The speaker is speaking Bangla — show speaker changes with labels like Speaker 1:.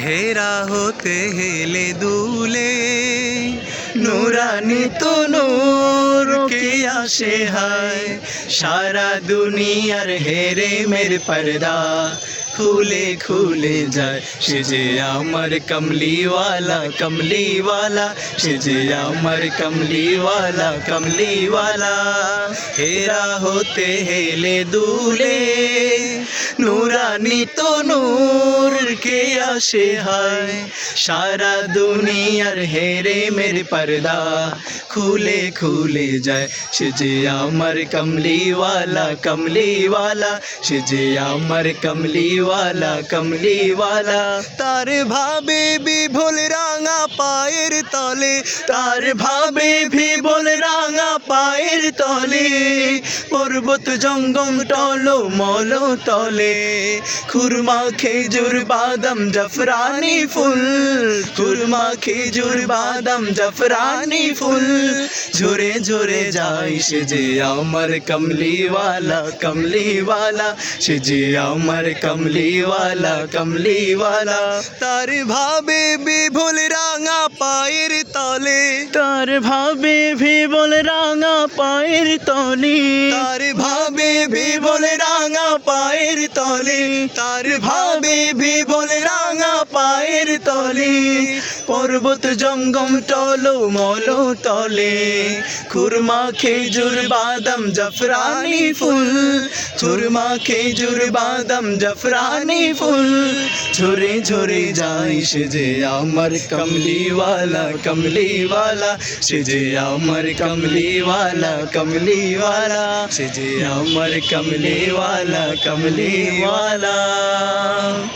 Speaker 1: হেরা হতে হেলে দুলে নুরানি তো নূর কে আসে হায় সারা দুনিয়ার হেরে মের পর্দা খুলে খুলে যায় সে যে আমার কমলিওয়ালা কমলিওয়ালা সে যে আমার কমলিওয়ালা কমলিওয়ালা হেরা হতে হেলে দুলে নুরানি তো নূর কে আসে হায় সারা দুনিয়ার হেরে মের পর্দা খুলে খুলে যায় সে যে আমার কমলিওয়ালা কমলিওয়ালা সে যে আমার কমলিওয়ালা কমলিওয়ালা তার ভাবে বিভোল রাঙা পায়ের তলে তার ভাবে বিভোল রাঙা পায়ের তলে, পর্বত জঙ্গম টলো, মলো তলে। খুরমা, খেজুর, বাদাম, জাফরানি ফুল। খুরমা, খেজুর, বাদাম, জাফরানি ফুল। ঝরে ঝরে যাই সে যে আমার কমলিওয়ালা কমলিওয়ালা। সে যে আমার কমলিওয়ালা কমলিওয়ালা। তার ভাবে বিভুল রাঙা পায়ের তলে। তার ভাবে বিভোল রাঙা পায়ের তলে। তার ভাবে বিভোল রাঙা পায়ের তলে। তার ভাবে বি পায়ের তলে, পর্বত জঙ্গম টলো মল তলে, খুরমা, খেজুর, বাদাম, জাফরানি ফুল, খুরমা, খেজুর, বাদাম, জাফরানি ফুল, ঝরে ঝরে যাই সে যে আমার কমলিওয়ালা কমলিওয়ালা, সে যে আমার কমলিওয়ালা কমলিওয়ালা, সে যে আমার কমলিওয়ালা কমলিওয়ালা।